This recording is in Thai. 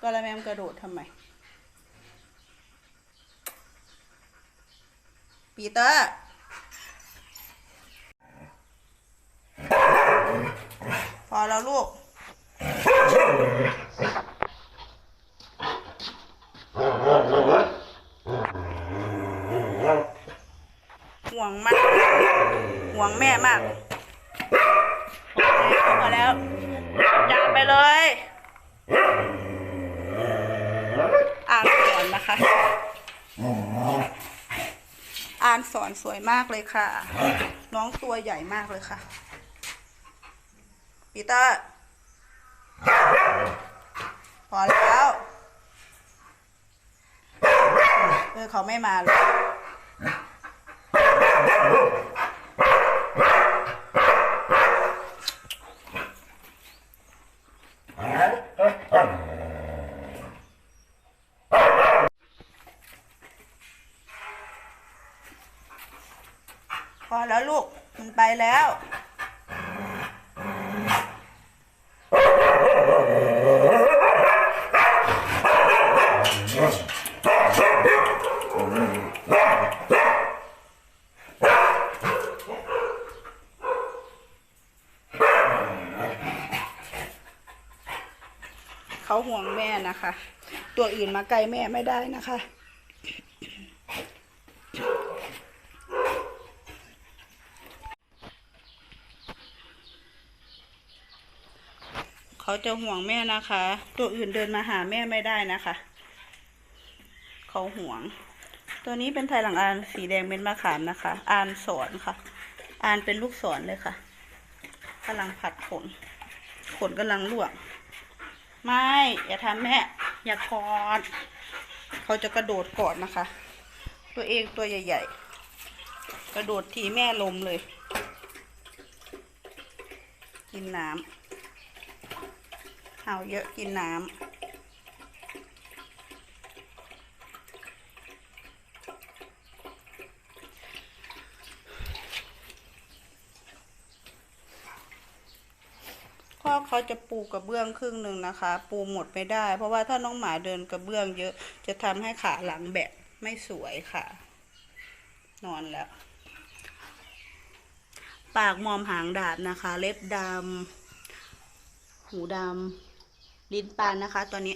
ก็แล้วแม่มกระโดดทำไม ปีเตอร์ พอแล้วลูก ห่วงมาก ห่วงแม่มากพอแล้วจับไปเลย อ่านสอ นะคะอ่านสอนสวยมากเลยค่ะ น้องตัวใหญ่มากเลยค่ะ ปีเตอร์ พอแล้ว เออเขาไม่มาเลย พอแล้วลูก มันไปแล้ว เขาห่วงแม่นะคะ ตัวอื่นมาใกล้แม่ไม่ได้นะคะ เขาจะห่วงแม่นะคะ ตัวอื่นเดินมาหาแม่ไม่ได้นะคะ เขาห่วง ตัวนี้เป็นไทยหลังอานสีแดงเป็นมะขามนะคะอานสอนค่ะอานเป็นลูกศรเลยค่ะกำลังผัดขน ขนกำลังลวก ไม่ อย่าทำแม่ อย่ากอด เขาจะกระโดดกอดนะคะ ตัวเองตัวใหญ่ ๆ กระโดดทีแม่ลมเลย กินน้ำ ห่าเยอะกินน้ำก็เขาจะปูกระเบื้องครึ่งหนึ่งนะคะ ปูหมดไม่ได้ เพราะว่าถ้าน้องหมาเดินกระเบื้องเยอะจะทำให้ขาหลังแบะไม่สวยค่ะ นอนแล้ว ปากมอมหางดาบนะคะ เล็บดำ หูดำ ลิ้นปานนะคะ ตัวนี้